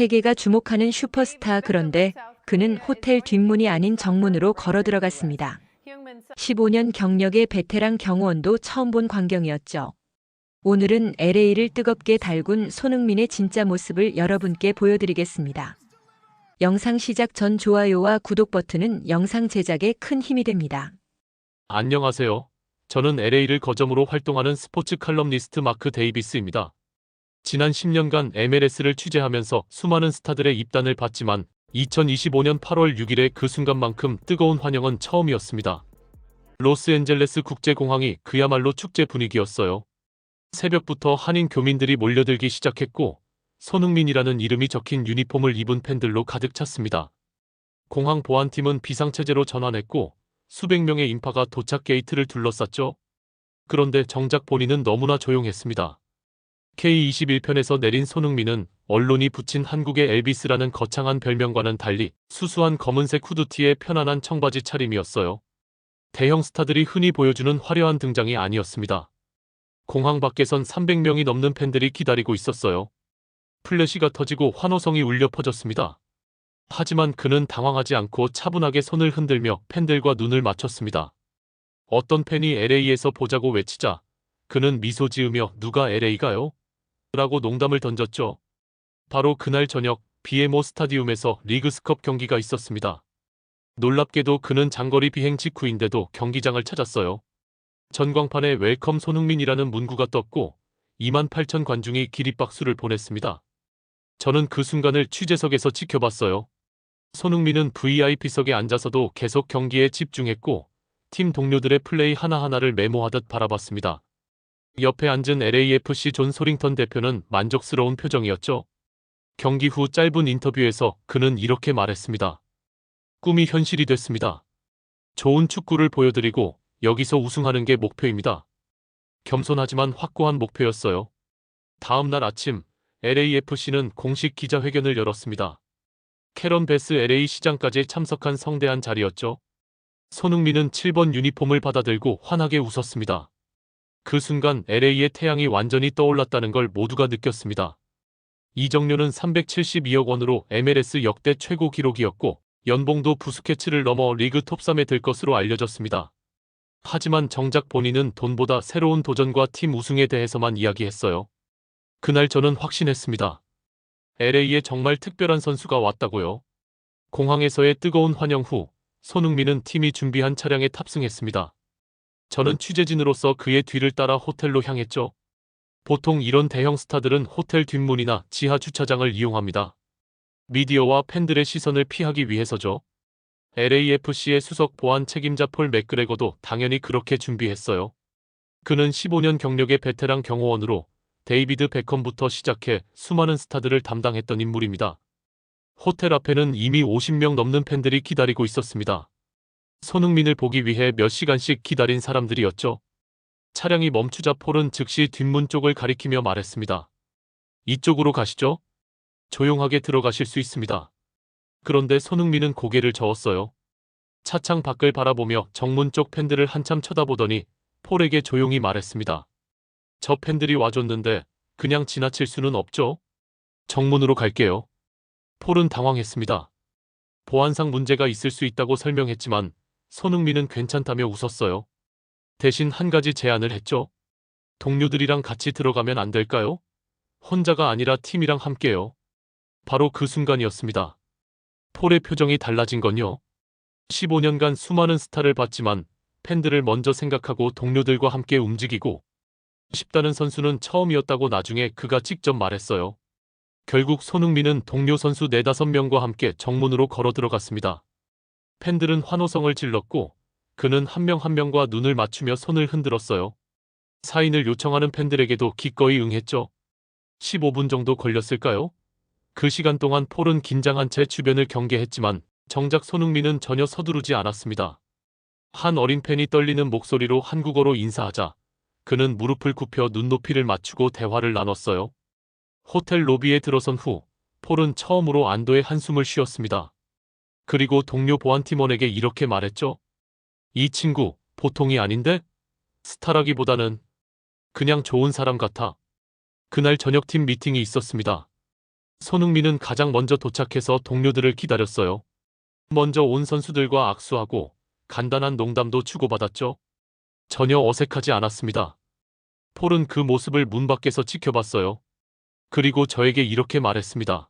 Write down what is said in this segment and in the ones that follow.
세계가 주목하는 슈퍼스타 그런데 그는 호텔 뒷문이 아닌 정문으로 걸어 들어갔습니다. 15년 경력의 베테랑 경호원도 처음 본 광경이었죠. 오늘은 LA를 뜨겁게 달군 손흥민의 진짜 모습을 여러분께 보여드리겠습니다. 영상 시작 전 좋아요와 구독 버튼은 영상 제작에 큰 힘이 됩니다. 안녕하세요. 저는 LA를 거점으로 활동하는 스포츠 칼럼니스트 마크 데이비스입니다. 지난 10년간 MLS를 취재하면서 수많은 스타들의 입단을 받지만 2025년 8월 6일의 그 순간만큼 뜨거운 환영은 처음이었습니다. 로스앤젤레스 국제공항이 그야말로 축제 분위기였어요. 새벽부터 한인 교민들이 몰려들기 시작했고 손흥민이라는 이름이 적힌 유니폼을 입은 팬들로 가득 찼습니다. 공항 보안팀은 비상체제로 전환했고 수백 명의 인파가 도착 게이트를 둘러쌌죠. 그런데 정작 본인은 너무나 조용했습니다. K21편에서 내린 손흥민은 언론이 붙인 한국의 엘비스라는 거창한 별명과는 달리 수수한 검은색 후드티에 편안한 청바지 차림이었어요. 대형 스타들이 흔히 보여주는 화려한 등장이 아니었습니다. 공항 밖에선 300명이 넘는 팬들이 기다리고 있었어요. 플래시가 터지고 환호성이 울려 퍼졌습니다. 하지만 그는 당황하지 않고 차분하게 손을 흔들며 팬들과 눈을 맞췄습니다. 어떤 팬이 LA에서 보자고 외치자 그는 미소 지으며 누가 LA가요? 라고 농담을 던졌죠. 바로 그날 저녁 비에모 스타디움에서 리그스컵 경기가 있었습니다. 놀랍게도 그는 장거리 비행 직후인데도 경기장을 찾았어요. 전광판에 웰컴 손흥민이라는 문구가 떴고 2만 8천 관중이 기립박수를 보냈습니다. 저는 그 순간을 취재석에서 지켜봤어요. 손흥민은 VIP석에 앉아서도 계속 경기에 집중했고 팀 동료들의 플레이 하나하나를 메모하듯 바라봤습니다. 옆에 앉은 LAFC 존 소링턴 대표는 만족스러운 표정이었죠. 경기 후 짧은 인터뷰에서 그는 이렇게 말했습니다. 꿈이 현실이 됐습니다. 좋은 축구를 보여드리고 여기서 우승하는 게 목표입니다. 겸손하지만 확고한 목표였어요. 다음 날 아침 LAFC는 공식 기자회견을 열었습니다. 캐런 베스 LA 시장까지 참석한 성대한 자리였죠. 손흥민은 7번 유니폼을 받아들고 환하게 웃었습니다. 그 순간 LA의 태양이 완전히 떠올랐다는 걸 모두가 느꼈습니다. 이정료는 372억 원으로 MLS 역대 최고 기록이었고 연봉도 부스케츠를 넘어 리그 톱3에 들 것으로 알려졌습니다. 하지만 정작 본인은 돈보다 새로운 도전과 팀 우승에 대해서만 이야기했어요. 그날 저는 확신했습니다. LA에 정말 특별한 선수가 왔다고요. 공항에서의 뜨거운 환영 후 손흥민은 팀이 준비한 차량에 탑승했습니다. 저는 취재진으로서 그의 뒤를 따라 호텔로 향했죠. 보통 이런 대형 스타들은 호텔 뒷문이나 지하 주차장을 이용합니다. 미디어와 팬들의 시선을 피하기 위해서죠. LAFC의 수석 보안 책임자 폴 맥그레거도 당연히 그렇게 준비했어요. 그는 15년 경력의 베테랑 경호원으로 데이비드 베컴부터 시작해 수많은 스타들을 담당했던 인물입니다. 호텔 앞에는 이미 50명 넘는 팬들이 기다리고 있었습니다. 손흥민을 보기 위해 몇 시간씩 기다린 사람들이었죠. 차량이 멈추자 폴은 즉시 뒷문 쪽을 가리키며 말했습니다. 이쪽으로 가시죠. 조용하게 들어가실 수 있습니다. 그런데 손흥민은 고개를 저었어요. 차창 밖을 바라보며 정문 쪽 팬들을 한참 쳐다보더니 폴에게 조용히 말했습니다. 저 팬들이 와줬는데 그냥 지나칠 수는 없죠? 정문으로 갈게요. 폴은 당황했습니다. 보안상 문제가 있을 수 있다고 설명했지만 손흥민은 괜찮다며 웃었어요. 대신 한 가지 제안을 했죠. 동료들이랑 같이 들어가면 안 될까요? 혼자가 아니라 팀이랑 함께요. 바로 그 순간이었습니다. 폴의 표정이 달라진 건요. 15년간 수많은 스타를 봤지만 팬들을 먼저 생각하고 동료들과 함께 움직이고 싶다는 선수는 처음이었다고 나중에 그가 직접 말했어요. 결국 손흥민은 동료 선수 4, 5명과 함께 정문으로 걸어 들어갔습니다. 팬들은 환호성을 질렀고 그는 한 명 한 명과 눈을 맞추며 손을 흔들었어요. 사인을 요청하는 팬들에게도 기꺼이 응했죠. 15분 정도 걸렸을까요? 그 시간 동안 폴은 긴장한 채 주변을 경계했지만 정작 손흥민은 전혀 서두르지 않았습니다. 한 어린 팬이 떨리는 목소리로 한국어로 인사하자 그는 무릎을 굽혀 눈높이를 맞추고 대화를 나눴어요. 호텔 로비에 들어선 후 폴은 처음으로 안도의 한숨을 쉬었습니다. 그리고 동료 보안팀원에게 이렇게 말했죠. 이 친구 보통이 아닌데? 스타라기보다는 그냥 좋은 사람 같아. 그날 저녁 팀 미팅이 있었습니다. 손흥민은 가장 먼저 도착해서 동료들을 기다렸어요. 먼저 온 선수들과 악수하고 간단한 농담도 주고받았죠. 전혀 어색하지 않았습니다. 폴은 그 모습을 문 밖에서 지켜봤어요. 그리고 저에게 이렇게 말했습니다.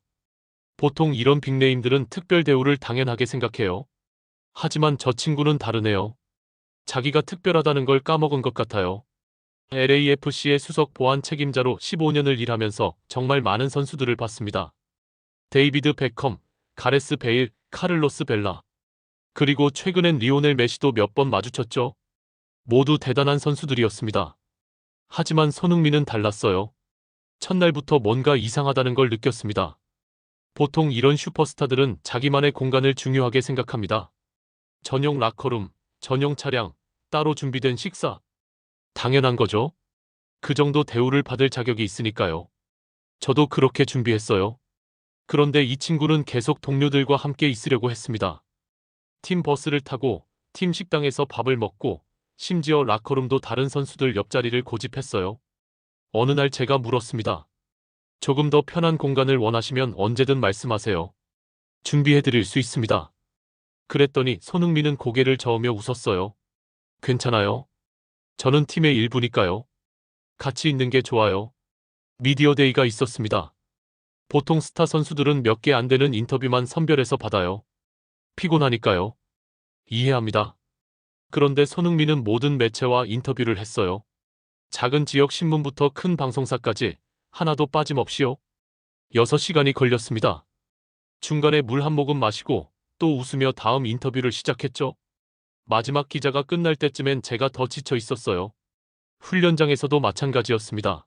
보통 이런 빅네임들은 특별 대우를 당연하게 생각해요. 하지만 저 친구는 다르네요. 자기가 특별하다는 걸 까먹은 것 같아요. LAFC의 수석 보안 책임자로 15년을 일하면서 정말 많은 선수들을 봤습니다. 데이비드 베컴, 가레스 베일, 카를로스 벨라. 그리고 최근엔 리오넬 메시도 몇 번 마주쳤죠. 모두 대단한 선수들이었습니다. 하지만 손흥민은 달랐어요. 첫날부터 뭔가 이상하다는 걸 느꼈습니다. 보통 이런 슈퍼스타들은 자기만의 공간을 중요하게 생각합니다. 전용 라커룸, 전용 차량, 따로 준비된 식사. 당연한 거죠. 그 정도 대우를 받을 자격이 있으니까요. 저도 그렇게 준비했어요. 그런데 이 친구는 계속 동료들과 함께 있으려고 했습니다. 팀 버스를 타고 팀 식당에서 밥을 먹고 심지어 라커룸도 다른 선수들 옆자리를 고집했어요. 어느 날 제가 물었습니다. 조금 더 편한 공간을 원하시면 언제든 말씀하세요. 준비해 드릴 수 있습니다. 그랬더니 손흥민은 고개를 저으며 웃었어요. 괜찮아요. 저는 팀의 일부니까요. 같이 있는 게 좋아요. 미디어 데이가 있었습니다. 보통 스타 선수들은 몇 개 안 되는 인터뷰만 선별해서 받아요. 피곤하니까요. 이해합니다. 그런데 손흥민은 모든 매체와 인터뷰를 했어요. 작은 지역 신문부터 큰 방송사까지 하나도 빠짐없이요. 6시간이 걸렸습니다. 중간에 물 한 모금 마시고 또 웃으며 다음 인터뷰를 시작했죠. 마지막 기자가 끝날 때쯤엔 제가 더 지쳐 있었어요. 훈련장에서도 마찬가지였습니다.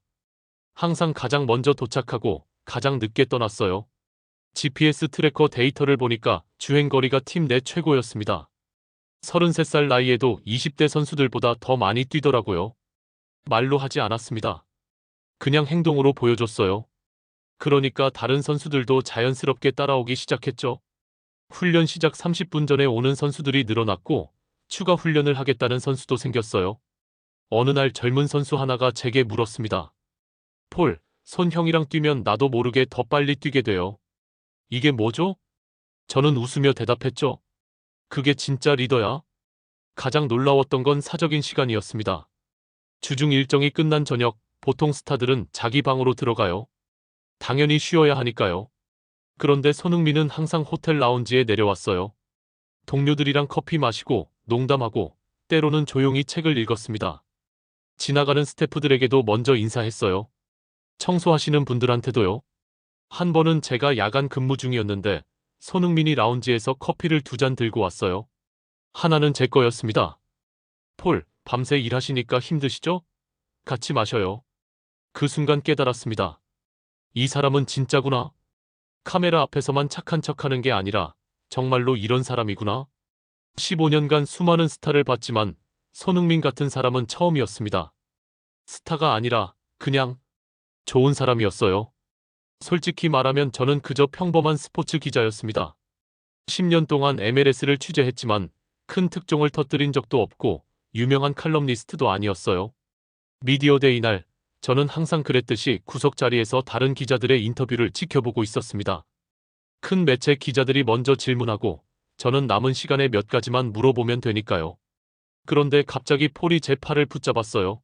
항상 가장 먼저 도착하고 가장 늦게 떠났어요. GPS 트래커 데이터를 보니까 주행거리가 팀 내 최고였습니다. 33살 나이에도 20대 선수들보다 더 많이 뛰더라고요. 말로 하지 않았습니다. 그냥 행동으로 보여줬어요. 그러니까 다른 선수들도 자연스럽게 따라오기 시작했죠. 훈련 시작 30분 전에 오는 선수들이 늘어났고 추가 훈련을 하겠다는 선수도 생겼어요. 어느 날 젊은 선수 하나가 제게 물었습니다. 폴, 손 형이랑 뛰면 나도 모르게 더 빨리 뛰게 돼요. 이게 뭐죠? 저는 웃으며 대답했죠. 그게 진짜 리더야. 가장 놀라웠던 건 사적인 시간이었습니다. 주중 일정이 끝난 저녁, 보통 스타들은 자기 방으로 들어가요. 당연히 쉬어야 하니까요. 그런데 손흥민은 항상 호텔 라운지에 내려왔어요. 동료들이랑 커피 마시고 농담하고 때로는 조용히 책을 읽었습니다. 지나가는 스태프들에게도 먼저 인사했어요. 청소하시는 분들한테도요. 한 번은 제가 야간 근무 중이었는데 손흥민이 라운지에서 커피를 두 잔 들고 왔어요. 하나는 제 거였습니다. 폴, 밤새 일하시니까 힘드시죠? 같이 마셔요. 그 순간 깨달았습니다. 이 사람은 진짜구나. 카메라 앞에서만 착한 척하는 게 아니라 정말로 이런 사람이구나. 15년간 수많은 스타를 봤지만 손흥민 같은 사람은 처음이었습니다. 스타가 아니라 그냥 좋은 사람이었어요. 솔직히 말하면 저는 그저 평범한 스포츠 기자였습니다. 10년 동안 MLS를 취재했지만 큰 특종을 터뜨린 적도 없고 유명한 칼럼니스트도 아니었어요. 미디어 데이 날 저는 항상 그랬듯이 구석 자리에서 다른 기자들의 인터뷰를 지켜보고 있었습니다. 큰 매체 기자들이 먼저 질문하고 저는 남은 시간에 몇 가지만 물어보면 되니까요. 그런데 갑자기 폴이 제 팔을 붙잡았어요.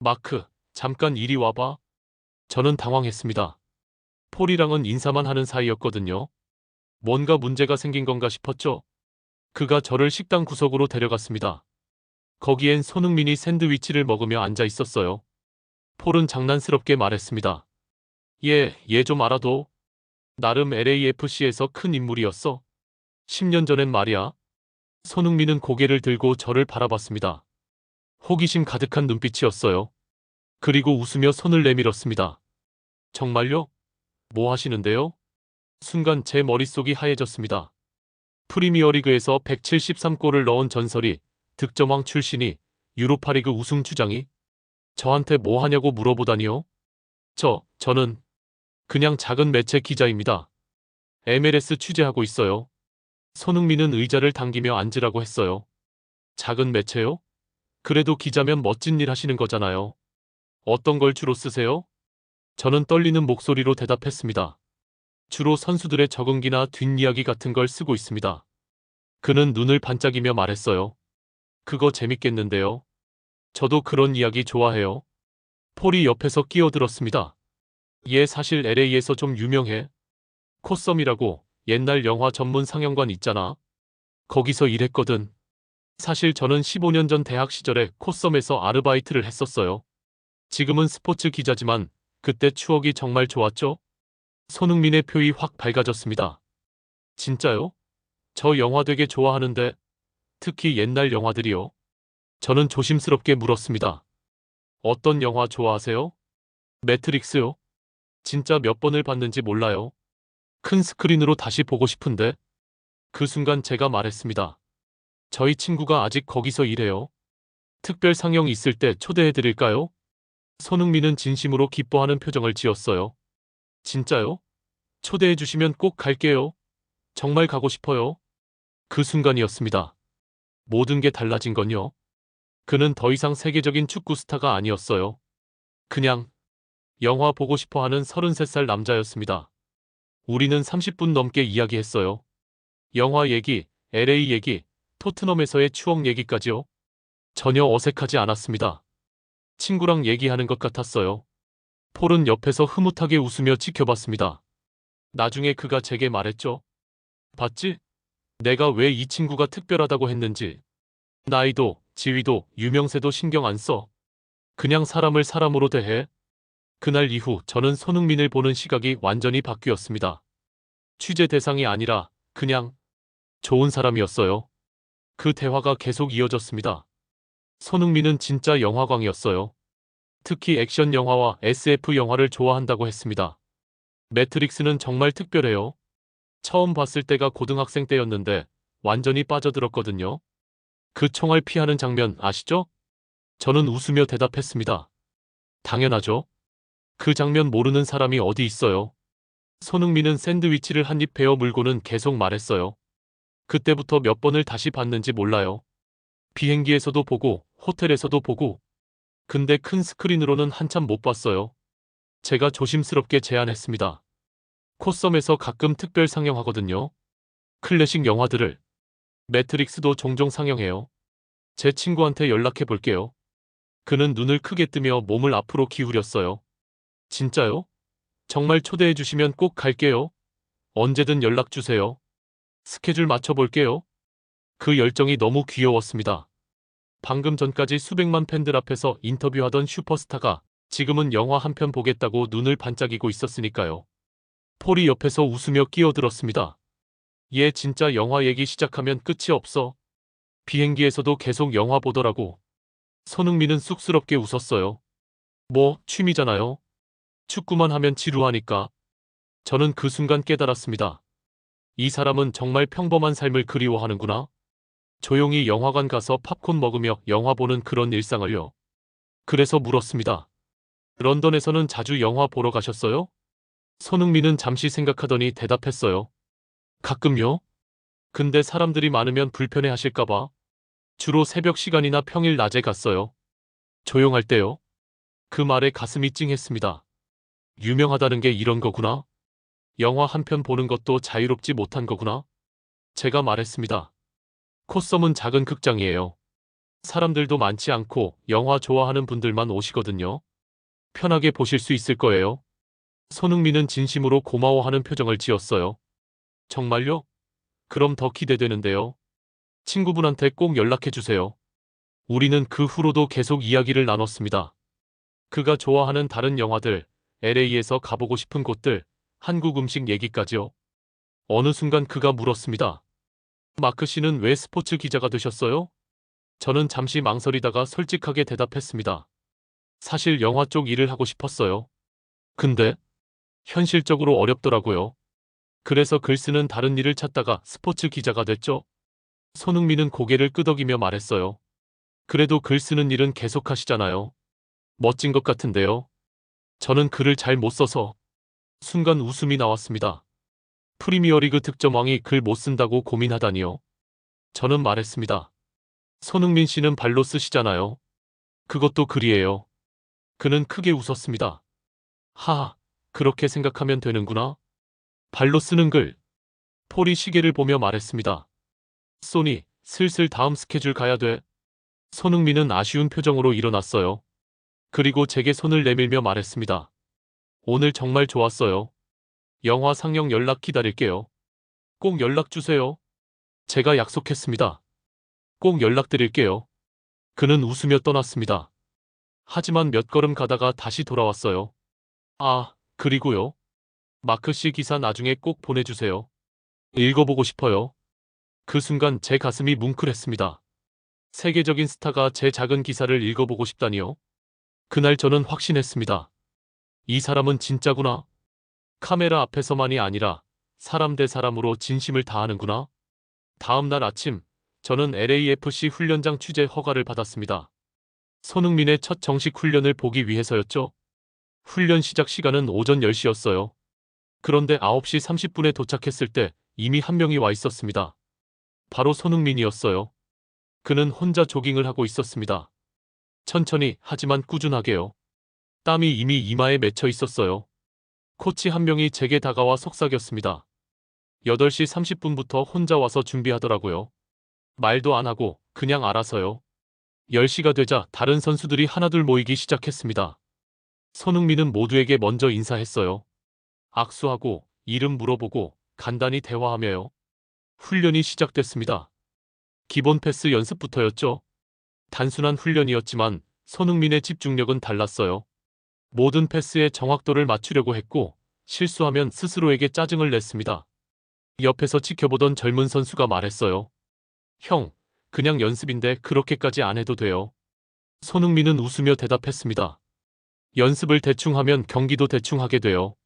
마크, 잠깐 이리 와봐. 저는 당황했습니다. 폴이랑은 인사만 하는 사이였거든요. 뭔가 문제가 생긴 건가 싶었죠. 그가 저를 식당 구석으로 데려갔습니다. 거기엔 손흥민이 샌드위치를 먹으며 앉아 있었어요. 폴은 장난스럽게 말했습니다. 얘, 얘 좀 알아둬. 나름 LAFC에서 큰 인물이었어. 10년 전엔 말이야. 손흥민은 고개를 들고 저를 바라봤습니다. 호기심 가득한 눈빛이었어요. 그리고 웃으며 손을 내밀었습니다. 정말요? 뭐 하시는데요? 순간 제 머릿속이 하얘졌습니다. 프리미어리그에서 173골을 넣은 전설이 득점왕 출신이 유로파리그 우승 주장이 저한테 뭐 하냐고 물어보다니요? 저, 저는 그냥 작은 매체 기자입니다. MLS 취재하고 있어요. 손흥민은 의자를 당기며 앉으라고 했어요. 작은 매체요? 그래도 기자면 멋진 일 하시는 거잖아요. 어떤 걸 주로 쓰세요? 저는 떨리는 목소리로 대답했습니다. 주로 선수들의 적응기나 뒷이야기 같은 걸 쓰고 있습니다. 그는 눈을 반짝이며 말했어요. 그거 재밌겠는데요. 저도 그런 이야기 좋아해요. 폴이 옆에서 끼어들었습니다. 얘 사실 LA에서 좀 유명해. 코썸이라고 옛날 영화 전문 상영관 있잖아. 거기서 일했거든. 사실 저는 15년 전 대학 시절에 코썸에서 아르바이트를 했었어요. 지금은 스포츠 기자지만 그때 추억이 정말 좋았죠? 손흥민의 표이 확 밝아졌습니다. 진짜요? 저 영화 되게 좋아하는데 특히 옛날 영화들이요. 저는 조심스럽게 물었습니다. 어떤 영화 좋아하세요? 매트릭스요? 진짜 몇 번을 봤는지 몰라요. 큰 스크린으로 다시 보고 싶은데. 그 순간 제가 말했습니다. 저희 친구가 아직 거기서 일해요. 특별 상영 있을 때 초대해 드릴까요? 손흥민은 진심으로 기뻐하는 표정을 지었어요. 진짜요? 초대해 주시면 꼭 갈게요. 정말 가고 싶어요. 그 순간이었습니다. 모든 게 달라진 건요. 그는 더 이상 세계적인 축구 스타가 아니었어요. 그냥 영화 보고 싶어 하는 33살 남자였습니다. 우리는 30분 넘게 이야기했어요. 영화 얘기, LA 얘기, 토트넘에서의 추억 얘기까지요. 전혀 어색하지 않았습니다. 친구랑 얘기하는 것 같았어요. 폴은 옆에서 흐뭇하게 웃으며 지켜봤습니다. 나중에 그가 제게 말했죠. 봤지? 내가 왜 이 친구가 특별하다고 했는지. 나이도, 지위도, 유명세도 신경 안 써. 그냥 사람을 사람으로 대해. 그날 이후 저는 손흥민을 보는 시각이 완전히 바뀌었습니다. 취재 대상이 아니라 그냥 좋은 사람이었어요. 그 대화가 계속 이어졌습니다. 손흥민은 진짜 영화광이었어요. 특히 액션 영화와 SF 영화를 좋아한다고 했습니다. 매트릭스는 정말 특별해요. 처음 봤을 때가 고등학생 때였는데 완전히 빠져들었거든요. 그 총알 피하는 장면 아시죠? 저는 웃으며 대답했습니다. 당연하죠. 그 장면 모르는 사람이 어디 있어요. 손흥민은 샌드위치를 한 입 베어 물고는 계속 말했어요. 그때부터 몇 번을 다시 봤는지 몰라요. 비행기에서도 보고 호텔에서도 보고 근데 큰 스크린으로는 한참 못 봤어요. 제가 조심스럽게 제안했습니다. 코썸에서 가끔 특별 상영하거든요. 클래식 영화들을. 매트릭스도 종종 상영해요. 제 친구한테 연락해 볼게요. 그는 눈을 크게 뜨며 몸을 앞으로 기울였어요. 진짜요? 정말 초대해 주시면 꼭 갈게요. 언제든 연락 주세요. 스케줄 맞춰 볼게요. 그 열정이 너무 귀여웠습니다. 방금 전까지 수백만 팬들 앞에서 인터뷰하던 슈퍼스타가 지금은 영화 한 편 보겠다고 눈을 반짝이고 있었으니까요. 폴이 옆에서 웃으며 끼어들었습니다. 얘 진짜 영화 얘기 시작하면 끝이 없어. 비행기에서도 계속 영화 보더라고. 손흥민은 쑥스럽게 웃었어요. 뭐, 취미잖아요. 축구만 하면 지루하니까. 저는 그 순간 깨달았습니다. 이 사람은 정말 평범한 삶을 그리워하는구나. 조용히 영화관 가서 팝콘 먹으며 영화 보는 그런 일상을요. 그래서 물었습니다. 런던에서는 자주 영화 보러 가셨어요? 손흥민은 잠시 생각하더니 대답했어요. 가끔요. 근데 사람들이 많으면 불편해 하실까봐. 주로 새벽 시간이나 평일 낮에 갔어요. 조용할 때요. 그 말에 가슴이 찡했습니다. 유명하다는 게 이런 거구나. 영화 한 편 보는 것도 자유롭지 못한 거구나. 제가 말했습니다. 코썸은 작은 극장이에요. 사람들도 많지 않고 영화 좋아하는 분들만 오시거든요. 편하게 보실 수 있을 거예요. 손흥민은 진심으로 고마워하는 표정을 지었어요. 정말요? 그럼 더 기대되는데요. 친구분한테 꼭 연락해 주세요. 우리는 그 후로도 계속 이야기를 나눴습니다. 그가 좋아하는 다른 영화들, LA에서 가보고 싶은 곳들, 한국 음식 얘기까지요. 어느 순간 그가 물었습니다. 마크 씨는 왜 스포츠 기자가 되셨어요? 저는 잠시 망설이다가 솔직하게 대답했습니다. 사실 영화 쪽 일을 하고 싶었어요. 근데 현실적으로 어렵더라고요. 그래서 글 쓰는 다른 일을 찾다가 스포츠 기자가 됐죠. 손흥민은 고개를 끄덕이며 말했어요. 그래도 글 쓰는 일은 계속 하시잖아요. 멋진 것 같은데요. 저는 글을 잘 못 써서 순간 웃음이 나왔습니다. 프리미어리그 득점왕이 글 못 쓴다고 고민하다니요. 저는 말했습니다. 손흥민 씨는 발로 쓰시잖아요. 그것도 글이에요. 그는 크게 웃었습니다. 하하, 그렇게 생각하면 되는구나. 발로 쓰는 글. 폴이 시계를 보며 말했습니다. 소니, 슬슬 다음 스케줄 가야 돼. 손흥민은 아쉬운 표정으로 일어났어요. 그리고 제게 손을 내밀며 말했습니다. 오늘 정말 좋았어요. 영화 상영 연락 기다릴게요. 꼭 연락 주세요. 제가 약속했습니다. 꼭 연락드릴게요. 그는 웃으며 떠났습니다. 하지만 몇 걸음 가다가 다시 돌아왔어요. 아, 그리고요. 마크 씨 기사 나중에 꼭 보내주세요. 읽어보고 싶어요. 그 순간 제 가슴이 뭉클했습니다. 세계적인 스타가 제 작은 기사를 읽어보고 싶다니요. 그날 저는 확신했습니다. 이 사람은 진짜구나. 카메라 앞에서만이 아니라 사람 대 사람으로 진심을 다하는구나. 다음 날 아침, 저는 LAFC 훈련장 취재 허가를 받았습니다. 손흥민의 첫 정식 훈련을 보기 위해서였죠. 훈련 시작 시간은 오전 10시였어요. 그런데 9시 30분에 도착했을 때 이미 한 명이 와 있었습니다. 바로 손흥민이었어요. 그는 혼자 조깅을 하고 있었습니다. 천천히 하지만 꾸준하게요. 땀이 이미 이마에 맺혀 있었어요. 코치 한 명이 제게 다가와 속삭였습니다. 8시 30분부터 혼자 와서 준비하더라고요. 말도 안 하고 그냥 알아서요. 10시가 되자 다른 선수들이 하나둘 모이기 시작했습니다. 손흥민은 모두에게 먼저 인사했어요. 악수하고 이름 물어보고 간단히 대화하며요. 훈련이 시작됐습니다. 기본 패스 연습부터였죠. 단순한 훈련이었지만 손흥민의 집중력은 달랐어요. 모든 패스의 정확도를 맞추려고 했고 실수하면 스스로에게 짜증을 냈습니다. 옆에서 지켜보던 젊은 선수가 말했어요. 형, 그냥 연습인데 그렇게까지 안 해도 돼요. 손흥민은 웃으며 대답했습니다. 연습을 대충 하면 경기도 대충 하게 돼요.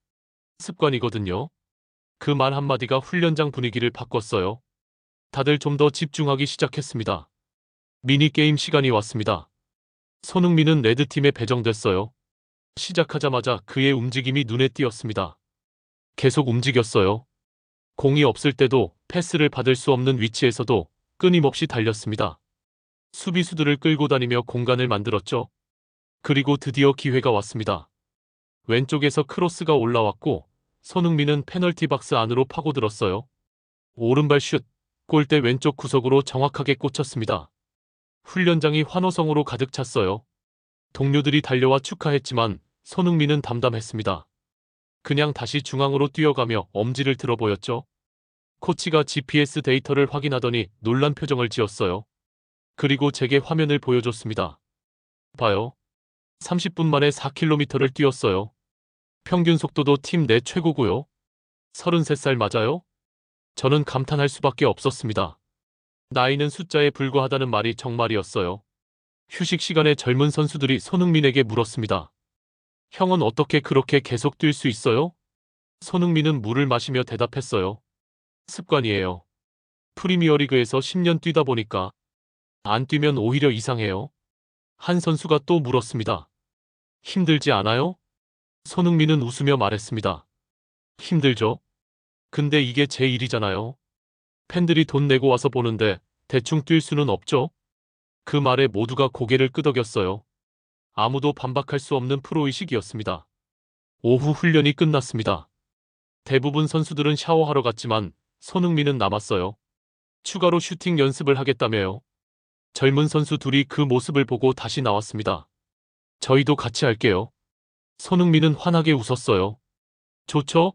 습관이거든요. 그 말 한마디가 훈련장 분위기를 바꿨어요. 다들 좀 더 집중하기 시작했습니다. 미니게임 시간이 왔습니다. 손흥민은 레드팀에 배정됐어요. 시작하자마자 그의 움직임이 눈에 띄었습니다. 계속 움직였어요. 공이 없을 때도 패스를 받을 수 없는 위치에서도 끊임없이 달렸습니다. 수비수들을 끌고 다니며 공간을 만들었죠. 그리고 드디어 기회가 왔습니다. 왼쪽에서 크로스가 올라왔고 손흥민은 페널티 박스 안으로 파고들었어요. 오른발 슛, 골대 왼쪽 구석으로 정확하게 꽂혔습니다. 훈련장이 환호성으로 가득 찼어요. 동료들이 달려와 축하했지만 손흥민은 담담했습니다. 그냥 다시 중앙으로 뛰어가며 엄지를 들어 보였죠. 코치가 GPS 데이터를 확인하더니 놀란 표정을 지었어요. 그리고 제게 화면을 보여줬습니다. 봐요. 30분 만에 4km를 뛰었어요. 평균 속도도 팀 내 최고고요. 33살 맞아요? 저는 감탄할 수밖에 없었습니다. 나이는 숫자에 불과하다는 말이 정말이었어요. 휴식 시간에 젊은 선수들이 손흥민에게 물었습니다. 형은 어떻게 그렇게 계속 뛸 수 있어요? 손흥민은 물을 마시며 대답했어요. 습관이에요. 프리미어리그에서 10년 뛰다 보니까 안 뛰면 오히려 이상해요. 한 선수가 또 물었습니다. 힘들지 않아요? 손흥민은 웃으며 말했습니다. 힘들죠? 근데 이게 제 일이잖아요. 팬들이 돈 내고 와서 보는데 대충 뛸 수는 없죠? 그 말에 모두가 고개를 끄덕였어요. 아무도 반박할 수 없는 프로의식이었습니다. 오후 훈련이 끝났습니다. 대부분 선수들은 샤워하러 갔지만 손흥민은 남았어요. 추가로 슈팅 연습을 하겠다며요. 젊은 선수 둘이 그 모습을 보고 다시 나왔습니다. 저희도 같이 할게요. 손흥민은 환하게 웃었어요. 좋죠?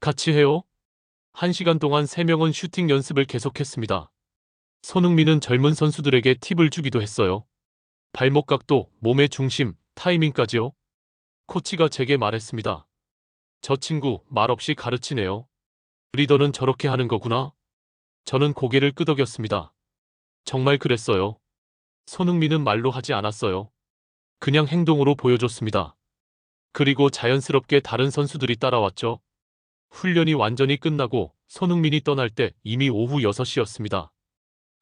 같이 해요? 한 시간 동안 세 명은 슈팅 연습을 계속했습니다. 손흥민은 젊은 선수들에게 팁을 주기도 했어요. 발목 각도, 몸의 중심, 타이밍까지요. 코치가 제게 말했습니다. 저 친구 말없이 가르치네요. 리더는 저렇게 하는 거구나. 저는 고개를 끄덕였습니다. 정말 그랬어요. 손흥민은 말로 하지 않았어요. 그냥 행동으로 보여줬습니다. 그리고 자연스럽게 다른 선수들이 따라왔죠. 훈련이 완전히 끝나고 손흥민이 떠날 때 이미 오후 6시였습니다.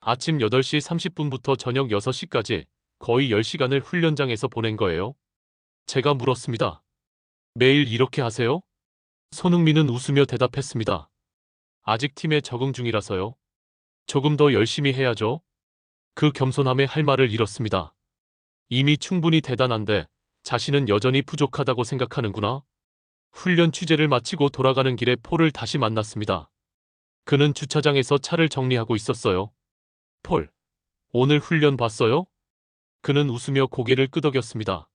아침 8시 30분부터 저녁 6시까지 거의 10시간을 훈련장에서 보낸 거예요. 제가 물었습니다. 매일 이렇게 하세요? 손흥민은 웃으며 대답했습니다. 아직 팀에 적응 중이라서요. 조금 더 열심히 해야죠. 그 겸손함에 할 말을 잃었습니다. 이미 충분히 대단한데 자신은 여전히 부족하다고 생각하는구나. 훈련 취재를 마치고 돌아가는 길에 폴을 다시 만났습니다. 그는 주차장에서 차를 정리하고 있었어요. 폴, 오늘 훈련 봤어요? 그는 웃으며 고개를 끄덕였습니다.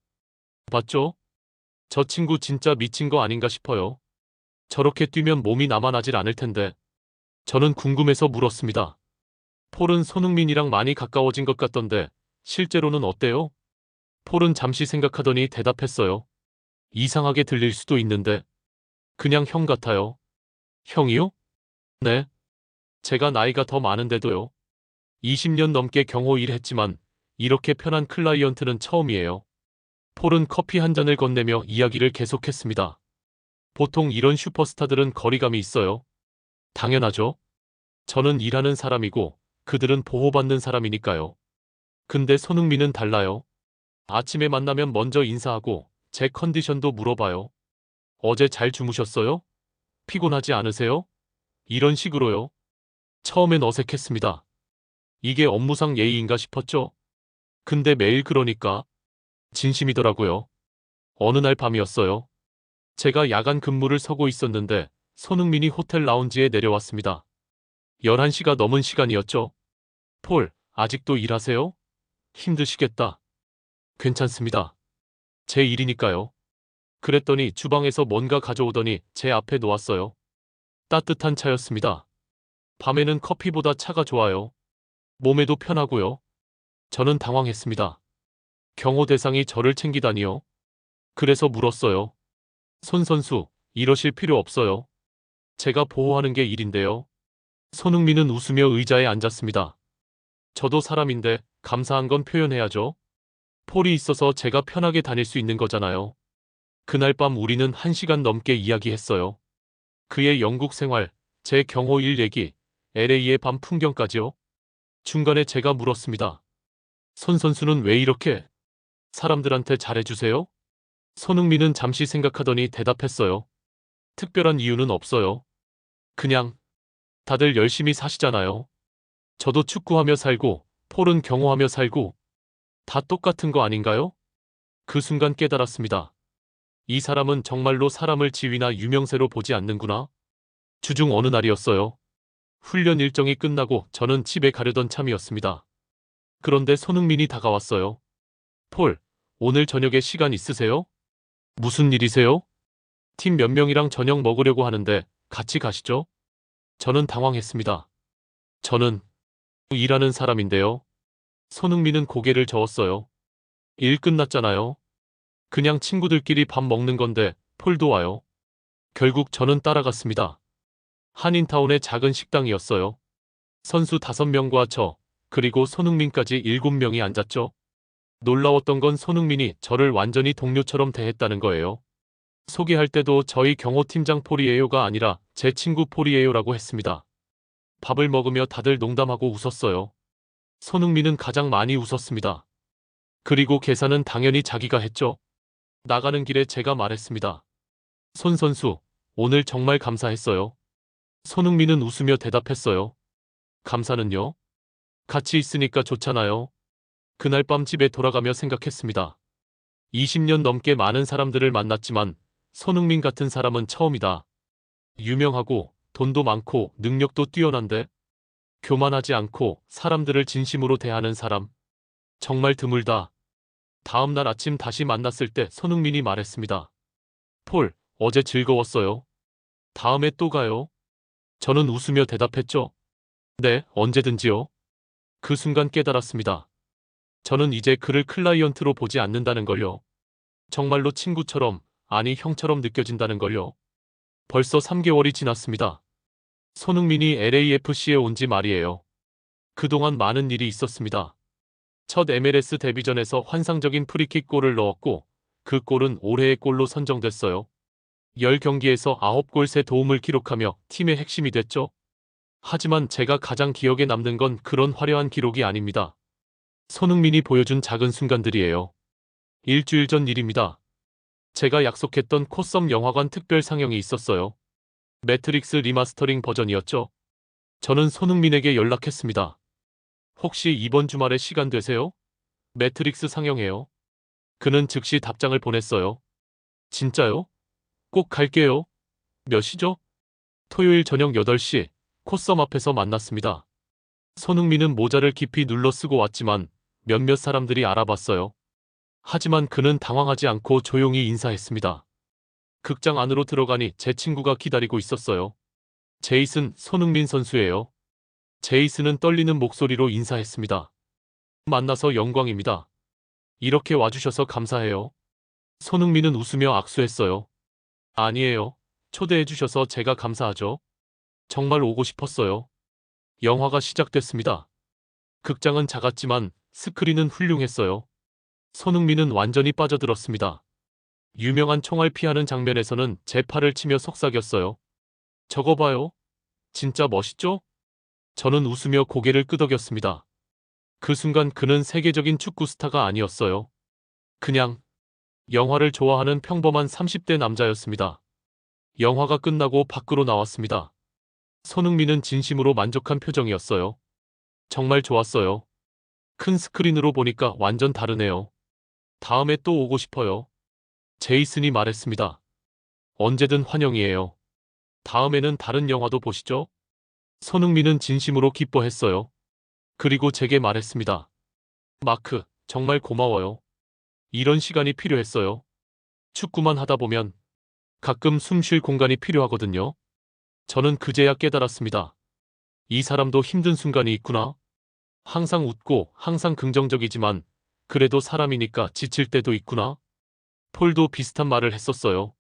봤죠? 저 친구 진짜 미친 거 아닌가 싶어요. 저렇게 뛰면 몸이 남아나질 않을 텐데. 저는 궁금해서 물었습니다. 폴은 손흥민이랑 많이 가까워진 것 같던데 실제로는 어때요? 폴은 잠시 생각하더니 대답했어요. 이상하게 들릴 수도 있는데 그냥 형 같아요. 형이요? 네. 제가 나이가 더 많은데도요. 20년 넘게 경호 일했지만 이렇게 편한 클라이언트는 처음이에요. 폴은 커피 한 잔을 건네며 이야기를 계속했습니다. 보통 이런 슈퍼스타들은 거리감이 있어요. 당연하죠. 저는 일하는 사람이고 그들은 보호받는 사람이니까요. 근데 손흥민은 달라요. 아침에 만나면 먼저 인사하고 제 컨디션도 물어봐요. 어제 잘 주무셨어요? 피곤하지 않으세요? 이런 식으로요. 처음엔 어색했습니다. 이게 업무상 예의인가 싶었죠. 근데 매일 그러니까 진심이더라고요. 어느 날 밤이었어요. 제가 야간 근무를 서고 있었는데 손흥민이 호텔 라운지에 내려왔습니다. 11시가 넘은 시간이었죠. 폴, 아직도 일하세요? 힘드시겠다. 괜찮습니다. 제 일이니까요. 그랬더니 주방에서 뭔가 가져오더니 제 앞에 놓았어요. 따뜻한 차였습니다. 밤에는 커피보다 차가 좋아요. 몸에도 편하고요. 저는 당황했습니다. 경호 대상이 저를 챙기다니요. 그래서 물었어요. 손 선수, 이러실 필요 없어요. 제가 보호하는 게 일인데요. 손흥민은 웃으며 의자에 앉았습니다. 저도 사람인데 감사한 건 표현해야죠. 폴이 있어서 제가 편하게 다닐 수 있는 거잖아요. 그날 밤 우리는 한 시간 넘게 이야기했어요. 그의 영국 생활, 제 경호 일 얘기, LA의 밤 풍경까지요. 중간에 제가 물었습니다. 손 선수는 왜 이렇게 사람들한테 잘해주세요? 손흥민은 잠시 생각하더니 대답했어요. 특별한 이유는 없어요. 그냥 다들 열심히 사시잖아요. 저도 축구하며 살고 폴은 경호하며 살고 다 똑같은 거 아닌가요? 그 순간 깨달았습니다. 이 사람은 정말로 사람을 지위나 유명세로 보지 않는구나. 주중 어느 날이었어요. 훈련 일정이 끝나고 저는 집에 가려던 참이었습니다. 그런데 손흥민이 다가왔어요. 폴, 오늘 저녁에 시간 있으세요? 무슨 일이세요? 팀 몇 명이랑 저녁 먹으려고 하는데 같이 가시죠? 저는 당황했습니다. 저는 일하는 사람인데요. 손흥민은 고개를 저었어요. 일 끝났잖아요. 그냥 친구들끼리 밥 먹는 건데 폴도 와요. 결국 저는 따라갔습니다. 한인타운의 작은 식당이었어요. 선수 5명과 저, 그리고 손흥민까지 7명이 앉았죠. 놀라웠던 건 손흥민이 저를 완전히 동료처럼 대했다는 거예요. 소개할 때도 저희 경호팀장 폴이에요가 아니라 제 친구 폴이에요라고 했습니다. 밥을 먹으며 다들 농담하고 웃었어요. 손흥민은 가장 많이 웃었습니다. 그리고 계산은 당연히 자기가 했죠. 나가는 길에 제가 말했습니다. 손 선수, 오늘 정말 감사했어요. 손흥민은 웃으며 대답했어요. 감사는요? 같이 있으니까 좋잖아요. 그날 밤 집에 돌아가며 생각했습니다. 20년 넘게 많은 사람들을 만났지만 손흥민 같은 사람은 처음이다. 유명하고 돈도 많고 능력도 뛰어난데 교만하지 않고 사람들을 진심으로 대하는 사람. 정말 드물다. 다음 날 아침 다시 만났을 때 손흥민이 말했습니다. 폴, 어제 즐거웠어요. 다음에 또 가요. 저는 웃으며 대답했죠. 네, 언제든지요. 그 순간 깨달았습니다. 저는 이제 그를 클라이언트로 보지 않는다는 걸요. 정말로 친구처럼, 아니 형처럼 느껴진다는 걸요. 벌써 3개월이 지났습니다. 손흥민이 LAFC에 온 지 말이에요. 그동안 많은 일이 있었습니다. 첫 MLS 데뷔전에서 환상적인 프리킥 골을 넣었고 그 골은 올해의 골로 선정됐어요. 10경기에서 9골 세 도움을 기록하며 팀의 핵심이 됐죠. 하지만 제가 가장 기억에 남는 건 그런 화려한 기록이 아닙니다. 손흥민이 보여준 작은 순간들이에요. 일주일 전 일입니다. 제가 약속했던 코썸 영화관 특별 상영이 있었어요. 매트릭스 리마스터링 버전이었죠. 저는 손흥민에게 연락했습니다. 혹시 이번 주말에 시간 되세요? 매트릭스 상영해요. 그는 즉시 답장을 보냈어요. 진짜요? 꼭 갈게요. 몇 시죠? 토요일 저녁 8시 코썸 앞에서 만났습니다. 손흥민은 모자를 깊이 눌러 쓰고 왔지만 몇몇 사람들이 알아봤어요. 하지만 그는 당황하지 않고 조용히 인사했습니다. 극장 안으로 들어가니 제 친구가 기다리고 있었어요. 제이슨 손흥민 선수예요. 제이슨은 떨리는 목소리로 인사했습니다. 만나서 영광입니다. 이렇게 와주셔서 감사해요. 손흥민은 웃으며 악수했어요. 아니에요. 초대해주셔서 제가 감사하죠. 정말 오고 싶었어요. 영화가 시작됐습니다. 극장은 작았지만 스크린은 훌륭했어요. 손흥민은 완전히 빠져들었습니다. 유명한 총알 피하는 장면에서는 제 팔을 치며 속삭였어요. 저거 봐요. 진짜 멋있죠? 저는 웃으며 고개를 끄덕였습니다. 그 순간 그는 세계적인 축구 스타가 아니었어요. 그냥 영화를 좋아하는 평범한 30대 남자였습니다. 영화가 끝나고 밖으로 나왔습니다. 손흥민은 진심으로 만족한 표정이었어요. 정말 좋았어요. 큰 스크린으로 보니까 완전 다르네요. 다음에 또 오고 싶어요. 제이슨이 말했습니다. 언제든 환영이에요. 다음에는 다른 영화도 보시죠. 손흥민은 진심으로 기뻐했어요. 그리고 제게 말했습니다. 마크, 정말 고마워요. 이런 시간이 필요했어요. 축구만 하다 보면 가끔 숨 쉴 공간이 필요하거든요. 저는 그제야 깨달았습니다. 이 사람도 힘든 순간이 있구나. 항상 웃고 항상 긍정적이지만 그래도 사람이니까 지칠 때도 있구나. 폴도 비슷한 말을 했었어요.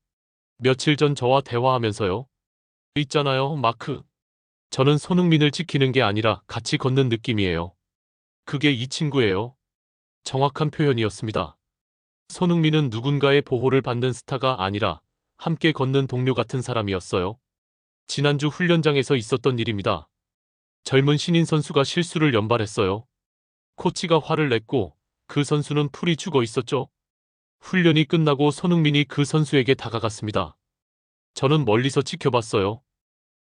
며칠 전 저와 대화하면서요. 있잖아요, 마크. 저는 손흥민을 지키는 게 아니라 같이 걷는 느낌이에요. 그게 이 친구예요. 정확한 표현이었습니다. 손흥민은 누군가의 보호를 받는 스타가 아니라 함께 걷는 동료 같은 사람이었어요. 지난주 훈련장에서 있었던 일입니다. 젊은 신인 선수가 실수를 연발했어요. 코치가 화를 냈고 그 선수는 풀이 죽어 있었죠. 훈련이 끝나고 손흥민이 그 선수에게 다가갔습니다. 저는 멀리서 지켜봤어요.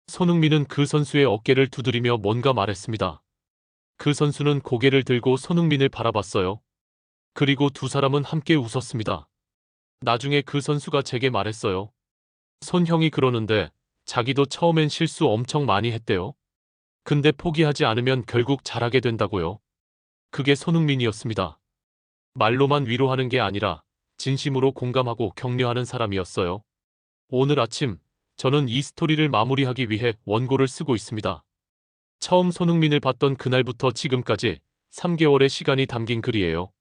손흥민은 그 선수의 어깨를 두드리며 뭔가 말했습니다. 그 선수는 고개를 들고 손흥민을 바라봤어요. 그리고 두 사람은 함께 웃었습니다. 나중에 그 선수가 제게 말했어요. 손 형이 그러는데 자기도 처음엔 실수 엄청 많이 했대요. 근데 포기하지 않으면 결국 잘하게 된다고요. 그게 손흥민이었습니다. 말로만 위로하는 게 아니라 진심으로 공감하고 격려하는 사람이었어요. 오늘 아침 저는 이 스토리를 마무리하기 위해 원고를 쓰고 있습니다. 처음 손흥민을 봤던 그날부터 지금까지 3개월의 시간이 담긴 글이에요.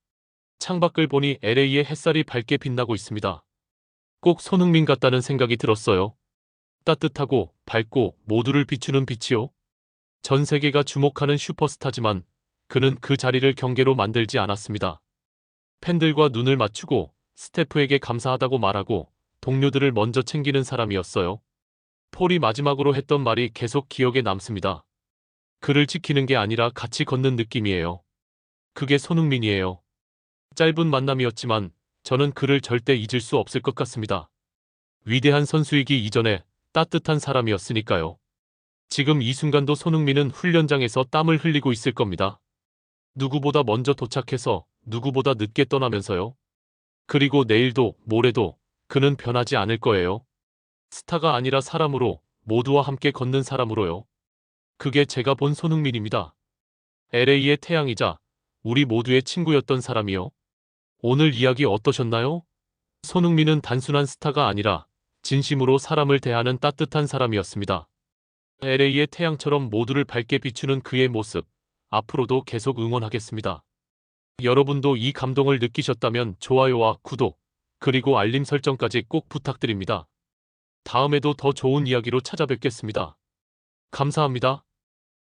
창밖을 보니 LA의 햇살이 밝게 빛나고 있습니다. 꼭 손흥민 같다는 생각이 들었어요. 따뜻하고 밝고 모두를 비추는 빛이요. 전 세계가 주목하는 슈퍼스타지만 그는 그 자리를 경계로 만들지 않았습니다. 팬들과 눈을 맞추고 스태프에게 감사하다고 말하고 동료들을 먼저 챙기는 사람이었어요. 폴이 마지막으로 했던 말이 계속 기억에 남습니다. 그를 지키는 게 아니라 같이 걷는 느낌이에요. 그게 손흥민이에요. 짧은 만남이었지만 저는 그를 절대 잊을 수 없을 것 같습니다. 위대한 선수이기 이전에 따뜻한 사람이었으니까요. 지금 이 순간도 손흥민은 훈련장에서 땀을 흘리고 있을 겁니다. 누구보다 먼저 도착해서 누구보다 늦게 떠나면서요. 그리고 내일도 모레도 그는 변하지 않을 거예요. 스타가 아니라 사람으로 모두와 함께 걷는 사람으로요. 그게 제가 본 손흥민입니다. LA의 태양이자 우리 모두의 친구였던 사람이요. 오늘 이야기 어떠셨나요? 손흥민은 단순한 스타가 아니라 진심으로 사람을 대하는 따뜻한 사람이었습니다. LA의 태양처럼 모두를 밝게 비추는 그의 모습, 앞으로도 계속 응원하겠습니다. 여러분도 이 감동을 느끼셨다면 좋아요와 구독, 그리고 알림 설정까지 꼭 부탁드립니다. 다음에도 더 좋은 이야기로 찾아뵙겠습니다. 감사합니다.